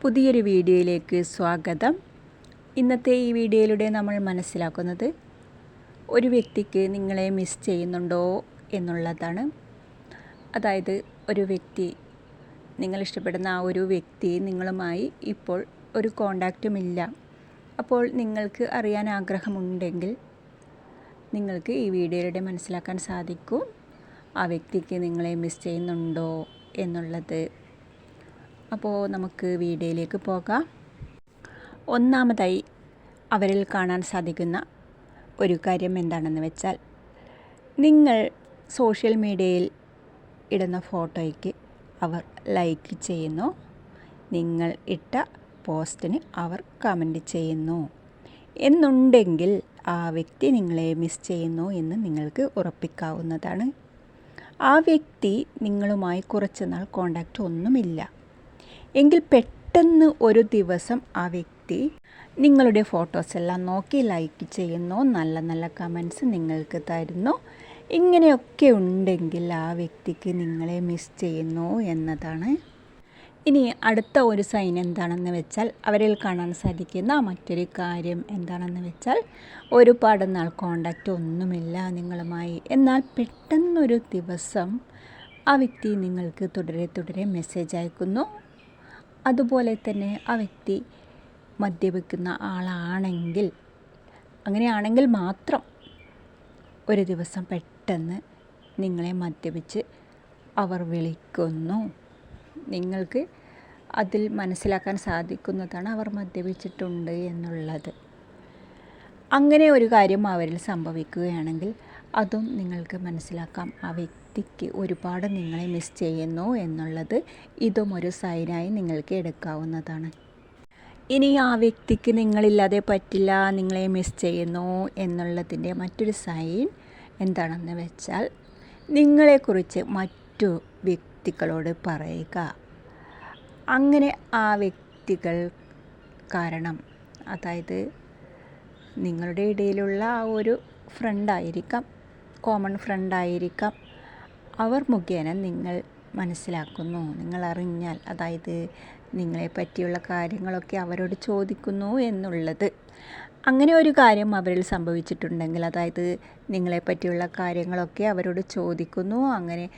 പുതിയൊരു വീഡിയോയിലേക്ക് സ്വാഗതം. ഇന്നത്തെ ഈ വീഡിയോയിലൂടെ നമ്മൾ മനസ്സിലാക്കുന്നത് ഒരു വ്യക്തിക്ക് നിങ്ങളെ മിസ് ചെയ്യുന്നുണ്ടോ എന്നുള്ളതാണ്. അതായത് ഒരു വ്യക്തി നിങ്ങൾ ഇഷ്ടപ്പെടുന്ന ആ ഒരു വ്യക്തി നിങ്ങളുമായി ഇപ്പോൾ ഒരു കോണ്ടാക്റ്റുമില്ല അപ്പോൾ നിങ്ങൾക്ക് അറിയാൻ ആഗ്രഹമുണ്ടെങ്കിൽ നിങ്ങൾക്ക് ഈ വീഡിയോയിലൂടെ മനസ്സിലാക്കാൻ സാധിക്കും ആ വ്യക്തിക്ക് നിങ്ങളെ മിസ് ചെയ്യുന്നുണ്ടോ എന്നുള്ളത്. അപ്പോൾ നമുക്ക് വീഡിയോയിലേക്ക് പോകാം. ഒന്നാമതായി അവരിൽ കാണാൻ സാധിക്കുന്ന ഒരു കാര്യം എന്താണെന്ന് വെച്ചാൽ നിങ്ങൾ സോഷ്യൽ മീഡിയയിൽ ഇടുന്ന ഫോട്ടോയ്ക്ക് അവർ ലൈക്ക് ചെയ്യുന്നു. നിങ്ങൾ ഇട്ട പോസ്റ്റിന് അവർ കമന്റ് ചെയ്യുന്നു. എന്നുണ്ടെങ്കിൽ ആ വ്യക്തി നിങ്ങളെ മിസ് ചെയ്യുന്നു എന്ന് നിങ്ങൾക്ക് ഉറപ്പിക്കാവുന്നതാണ്. ആ വ്യക്തി നിങ്ങളുമായി കുറച്ച് നാൾ കോണ്ടാക്റ്റ് ഒന്നുമില്ല. എങ്കിൽ പെട്ടെന്ന് ഒരു ദിവസം ആ വ്യക്തി നിങ്ങളുടെ ഫോട്ടോസ് എല്ലാം നോക്കി ലൈക്ക് ചെയ്യുന്നു. നല്ല നല്ല കമൻസ് നിങ്ങൾക്ക് തരുന്നു. ഇങ്ങനെയൊക്കെ ഉണ്ടെങ്കിൽ ആ വ്യക്തിക്ക് നിങ്ങളെ മിസ് ചെയ്യുന്നു എന്നതാണ്. ഇനി അടുത്ത ഒരു സൈൻ എന്താണെന്ന് വെച്ചാൽ അവരിൽ കാണാൻ സാധിക്കുന്ന മറ്റൊരു കാര്യം എന്താണെന്ന് വെച്ചാൽ ഒരുപാട് നാൾ കോണ്ടാക്റ്റ് ഒന്നുമില്ല നിങ്ങളുമായി. എന്നാൽ പെട്ടെന്നൊരു ദിവസം ആ വ്യക്തി നിങ്ങൾക്ക് തുടരെ തുടരെ മെസ്സേജ് അയക്കുന്നു. അതുപോലെ തന്നെ ആ വ്യക്തി മദ്യപിക്കുന്ന ആളാണെങ്കിൽ അങ്ങനെയാണെങ്കിൽ മാത്രം ഒരു ദിവസം പെട്ടെന്ന് നിങ്ങളെ മദ്യപിച്ച് അവർ വിളിക്കുന്നു. നിങ്ങൾക്ക് അതിൽ മനസ്സിലാക്കാൻ സാധിക്കുന്നതാണ് അവർ മദ്യപിച്ചിട്ടുണ്ട് എന്നുള്ളത്. അങ്ങനെ ഒരു കാര്യം അവരിൽ സംഭവിക്കുകയാണെങ്കിൽ അതും നിങ്ങൾക്ക് മനസ്സിലാക്കാം. ആ വ്യക്തിക്ക് ഒരുപാട് നിങ്ങളെ മിസ് ചെയ്യുന്നു എന്നുള്ളത് ഇതും ഒരു സൈനായി നിങ്ങൾക്ക് എടുക്കാവുന്നതാണ്. ഇനി ആ വ്യക്തിക്ക് നിങ്ങളില്ലാതെ പറ്റില്ല നിങ്ങളെ മിസ് ചെയ്യുന്നു എന്നുള്ളതിന്റെ മറ്റൊരു സൈൻ എന്താണെന്ന് വെച്ചാൽ നിങ്ങളെക്കുറിച്ച് മറ്റു വ്യക്തികളോട് പറയുക. അങ്ങനെ ആ വ്യക്തികൾ കാരണം അതായത് നിങ്ങളുടെ ഇടയിലുള്ള ആ ഒരു ഫ്രണ്ടായിരിക്കാം കോമൺ ഫ്രണ്ടായിരിക്കാം അവർ മുഖേന നിങ്ങൾ മനസ്സിലാക്കുന്നു. നിങ്ങൾ അറിഞ്ഞാൽ അതായത് നിങ്ങളെ പറ്റിയുള്ള കാര്യങ്ങളൊക്കെ അവരോട് ചോദിക്കുന്നു എന്നുള്ളത്. അങ്ങനെ ഒരു കാര്യം അവരിൽ സംഭവിച്ചിട്ടുണ്ടെങ്കിൽ അതായത് നിങ്ങളെ പറ്റിയുള്ള കാര്യങ്ങളൊക്കെ അവരോട് ചോദിക്കുന്നു. അങ്ങനെ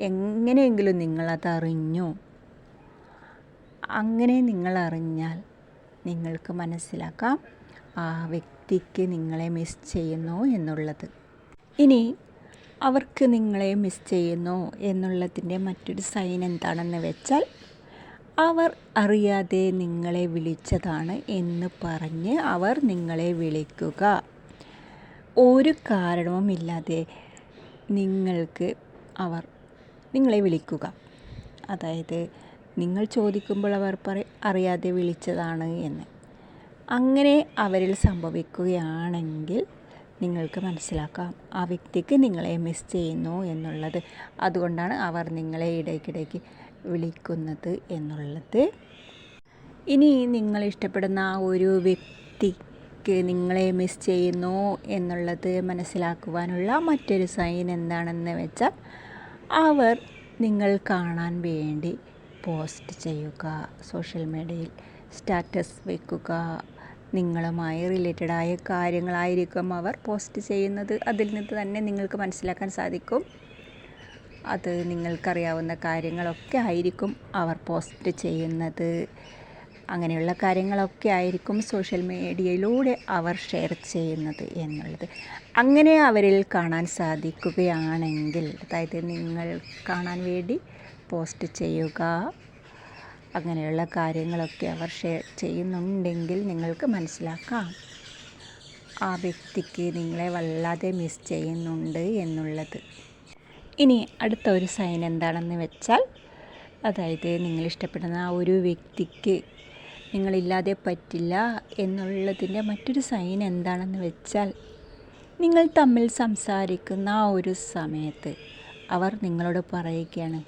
എങ്ങനെയെങ്കിലും നിങ്ങളതറിഞ്ഞു അങ്ങനെ നിങ്ങൾ അറിഞ്ഞാൽ നിങ്ങൾക്ക് മനസ്സിലാക്കാം ആ വ്യക്തിക്ക് നിങ്ങളെ മിസ് ചെയ്യുന്നു എന്നുള്ളത്. ഇനി അവർക്ക് നിങ്ങളെ മിസ് ചെയ്യുന്നു എന്നുള്ളതിന്റെ മറ്റൊരു സൈൻ എന്താണെന്ന് വെച്ചാൽ അവർ അറിയാതെ നിങ്ങളെ വിളിച്ചതാണ് എന്ന് പറഞ്ഞ് അവർ നിങ്ങളെ വിളിക്കുക. ഒരു കാരണവുമില്ലാതെ നിങ്ങൾക്ക് അവർ നിങ്ങളെ വിളിക്കുക. അതായത് നിങ്ങൾ ചോദിക്കുമ്പോൾ അവർ പറ അറിയാതെ വിളിച്ചതാണ് എന്ന്. അങ്ങനെ അവരിൽ സംഭവിക്കുകയാണെങ്കിൽ നിങ്ങൾക്ക് മനസ്സിലാക്കാം. ആ വ്യക്തിക്ക് നിങ്ങളെ മിസ് ചെയ്യുന്നു എന്നുള്ളത്. അതുകൊണ്ടാണ് അവർ നിങ്ങളെ ഇടയ്ക്കിടയ്ക്ക് വിളിക്കുന്നത് എന്നുള്ളത്. ഇനി നിങ്ങൾ ഇഷ്ടപ്പെടുന്ന ആ ഒരു വ്യക്തിക്ക് നിങ്ങളെ മിസ് ചെയ്യുന്നു എന്നുള്ളത് മനസ്സിലാക്കുവാനുള്ള മറ്റൊരു സൈൻ എന്താണെന്ന് വെച്ചാൽ അവർ നിങ്ങൾ കാണാൻ വേണ്ടി പോസ്റ്റ് ചെയ്യുക. സോഷ്യൽ മീഡിയയിൽ സ്റ്റാറ്റസ് വയ്ക്കുക നിങ്ങളുമായി റിലേറ്റഡായ കാര്യങ്ങളായിരിക്കും അവർ പോസ്റ്റ് ചെയ്യുന്നത്. അതിൽ നിന്ന് തന്നെ നിങ്ങൾക്ക് മനസ്സിലാക്കാൻ സാധിക്കും. അത് നിങ്ങൾക്കറിയാവുന്ന കാര്യങ്ങളൊക്കെ ആയിരിക്കും അവർ പോസ്റ്റ് ചെയ്യുന്നത്. അങ്ങനെയുള്ള കാര്യങ്ങളൊക്കെ ആയിരിക്കും സോഷ്യൽ മീഡിയയിലൂടെ അവർ ഷെയർ ചെയ്യുന്നത് എന്നുള്ളത്. അങ്ങനെ അവരിൽ കാണാൻ സാധിക്കുകയാണെങ്കിൽ അതായത് നിങ്ങൾ കാണാൻ വേണ്ടി പോസ്റ്റ് ചെയ്യുക അങ്ങനെയുള്ള കാര്യങ്ങളൊക്കെ അവർ ഷെയർ ചെയ്യുന്നുണ്ടെങ്കിൽ നിങ്ങൾക്ക് മനസ്സിലാക്കാം. ആ വ്യക്തിക്ക് നിങ്ങളെ വല്ലാതെ മിസ് ചെയ്യുന്നുണ്ട് എന്നുള്ളത്. ഇനി അടുത്ത ഒരു സൈൻ എന്താണെന്ന് വെച്ചാൽ അതായത് നിങ്ങൾ ഇഷ്ടപ്പെടുന്ന ആ ഒരു വ്യക്തിക്ക് നിങ്ങളില്ലാതെ പറ്റില്ല എന്നുള്ളതിന്റെ മറ്റൊരു സൈൻ എന്താണെന്ന് വെച്ചാൽ നിങ്ങൾ തമ്മിൽ സംസാരിക്കുന്ന ആ ഒരു സമയത്ത് അവർ നിങ്ങളോട് പറയുകയാണ്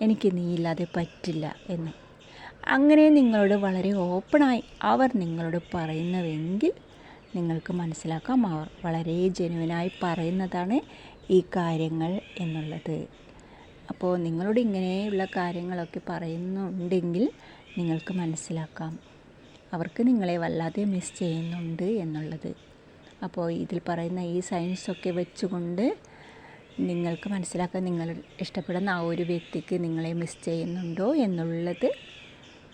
എനിക്ക് നീ ഇല്ലാതെ പറ്റില്ല എന്ന്. അങ്ങനെ നിങ്ങളോട് വളരെ ഓപ്പണായി അവർ നിങ്ങളോട് പറയുന്നുവെങ്കിൽ നിങ്ങൾക്ക് മനസ്സിലാക്കാം അവർ വളരെ ജെനുവിനായി പറയുന്നതാണ് ഈ കാര്യങ്ങൾ എന്നുള്ളത്. അപ്പോൾ നിങ്ങളോട് ഇങ്ങനെയുള്ള കാര്യങ്ങളൊക്കെ പറയുന്നുണ്ടെങ്കിൽ നിങ്ങൾക്ക് മനസ്സിലാക്കാം. അവർക്ക് നിങ്ങളെ വല്ലാതെ മിസ് ചെയ്യുന്നുണ്ട് എന്നുള്ളത്. അപ്പോൾ ഇതിൽ പറയുന്ന ഈ സയൻസൊക്കെ വെച്ചുകൊണ്ട് നിങ്ങൾക്ക് മനസ്സിലാക്കാൻ നിങ്ങൾ ഇഷ്ടപ്പെടുന്ന ആ ഒരു വ്യക്തിക്ക് നിങ്ങളെ മിസ് ചെയ്യുന്നുണ്ടോ എന്നുള്ളത്